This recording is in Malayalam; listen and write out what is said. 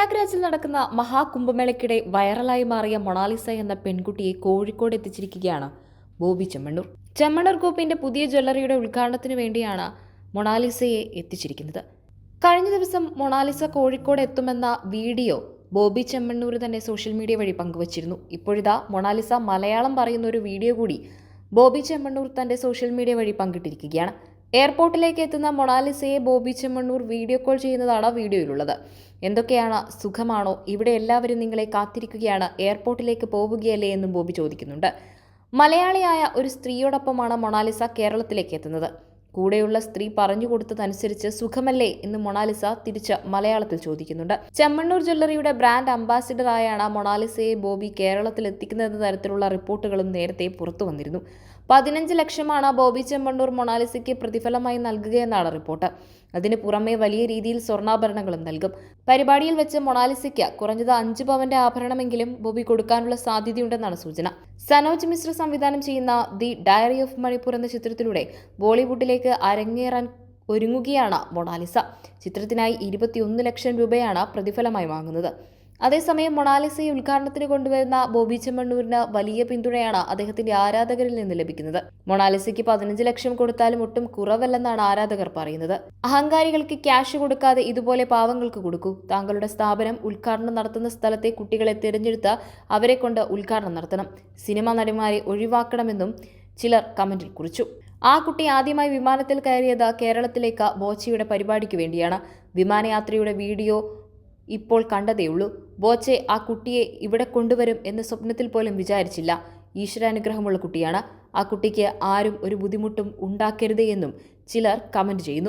പ്രയാഗ്രാജിൽ നടക്കുന്ന മഹാകുംഭമേളയ്ക്കിടെ വൈറലായി മാറിയ മൊണാലിസ എന്ന പെൺകുട്ടിയെ കോഴിക്കോട് എത്തിച്ചിരിക്കുകയാണ് ബോബി ചെമ്മണ്ണൂർ. ചെമ്മണ്ണൂർ ഗ്രൂപ്പിന്റെ പുതിയ ജ്വല്ലറിയുടെ ഉദ്ഘാടനത്തിന് വേണ്ടിയാണ് മൊണാലിസയെ എത്തിച്ചിരിക്കുന്നത്. കഴിഞ്ഞ ദിവസം മൊണാലിസ കോഴിക്കോട് എത്തുമെന്ന വീഡിയോ ബോബി ചെമ്മണ്ണൂർ തന്നെ സോഷ്യൽ മീഡിയ വഴി പങ്കുവച്ചിരുന്നു. ഇപ്പോഴിതാ മൊണാലിസ മലയാളം പറയുന്ന ഒരു വീഡിയോ കൂടി ബോബി ചെമ്മണ്ണൂർ തന്റെ സോഷ്യൽ മീഡിയ വഴി പങ്കിട്ടിരിക്കുകയാണ്. എയർപോർട്ടിലേക്ക് എത്തുന്ന മൊണാലിസയെ ബോബി ചെമ്മണ്ണൂർ വീഡിയോ കോൾ ചെയ്യുന്നതാണ് വീഡിയോയിലുള്ളത്. എന്തൊക്കെയാണ് സുഖമാണോ? ഇവിടെ എല്ലാവരും നിങ്ങളെ കാത്തിരിക്കുകയാണ്. എയർപോർട്ടിലേക്ക് പോവുകയല്ലേ എന്നും ബോബി ചോദിക്കുന്നുണ്ട്. മലയാളിയായ ഒരു സ്ത്രീയോടൊപ്പമാണ് മൊണാലിസ കേരളത്തിലേക്ക് എത്തുന്നത്. കൂടെയുള്ള സ്ത്രീ പറഞ്ഞു കൊടുത്തതനുസരിച്ച് സുഖമല്ലേ എന്ന് മൊണാലിസ തിരിച്ച് മലയാളത്തിൽ ചോദിക്കുന്നുണ്ട്. ചെമ്മണ്ണൂർ ജ്വല്ലറിയുടെ ബ്രാൻഡ് അംബാസിഡറായാണ് മൊണാലിസയെ ബോബി കേരളത്തിൽ എത്തിക്കുന്നതെന്ന തരത്തിലുള്ള റിപ്പോർട്ടുകളും നേരത്തെ പുറത്തു വന്നിരുന്നു. പതിനഞ്ച് ലക്ഷമാണ് ബോബി ചെമ്മണ്ണൂർ മൊണാലിസയ്ക്ക് പ്രതിഫലമായി നൽകുകയെന്നാണ് റിപ്പോർട്ട്. അതിന് പുറമെ വലിയ രീതിയിൽ സ്വർണാഭരണങ്ങളും നൽകും. പരിപാടിയിൽ വെച്ച് മൊണാലിസയ്ക്ക് കുറഞ്ഞത് അഞ്ച് പവന്റെ ആഭരണമെങ്കിലും ബോബി കൊടുക്കാനുള്ള സാധ്യതയുണ്ടെന്നാണ് സൂചന. സനോജ് മിശ്ര സംവിധാനം ചെയ്യുന്ന ദി ഡയറി ഓഫ് മണിപ്പൂർ എന്ന ചിത്രത്തിലൂടെ ബോളിവുഡിലേക്ക് അരങ്ങേറാൻ ഒരുങ്ങുകയാണ് മൊണാലിസ. ചിത്രത്തിനായി ഇരുപത്തിയൊന്ന് ലക്ഷം രൂപയാണ് പ്രതിഫലമായി വാങ്ങുന്നത്. അതേസമയം മൊണാലിസയെ ഉദ്ഘാടനത്തിന് കൊണ്ടുവരുന്ന ബോബി ചെമ്മണ്ണൂരിന് വലിയ പിന്തുണയാണ് അദ്ദേഹത്തിന്റെ ആരാധകരിൽ നിന്ന് ലഭിക്കുന്നത്. മൊണാലിസയ്ക്ക് പതിനഞ്ച് ലക്ഷം കൊടുത്താലും ഒട്ടും കുറവല്ലെന്നാണ് ആരാധകർ പറയുന്നത്. അഹങ്കാരികൾക്ക് ക്യാഷ് കൊടുക്കാതെ ഇതുപോലെ പാവങ്ങൾക്ക് കൊടുക്കൂ. താങ്കളുടെ സ്ഥാപനം ഉദ്ഘാടനം നടത്തുന്ന സ്ഥലത്തെ കുട്ടികളെ തിരഞ്ഞെടുത്ത് അവരെ കൊണ്ട് ഉദ്ഘാടനം നടത്തണം. സിനിമാ നടിമാരെ ഒഴിവാക്കണമെന്നും ചിലർ കമന്റിൽ കുറിച്ചു. ആ കുട്ടി ആദ്യമായി വിമാനത്തിൽ കയറിയത് കേരളത്തിലേക്ക് ബോച്ചയുടെ പരിപാടിക്ക് വേണ്ടിയാണ്. വിമാനയാത്രയുടെ വീഡിയോ ഇപ്പോൾ കണ്ടതേയുള്ളൂ ബോച്ചെ ആ കുട്ടിയെ ഇവിടെ കൊണ്ടുവരും എന്ന് സ്വപ്നത്തിൽ പോലും വിചാരിച്ചില്ല. ഈശ്വരാനുഗ്രഹമുള്ള കുട്ടിയാണ്. ആ കുട്ടിക്ക് ആരും ഒരു ബുദ്ധിമുട്ടും ഉണ്ടാക്കരുതേ എന്നും ചിലർ കമന്റ് ചെയ്യുന്നു.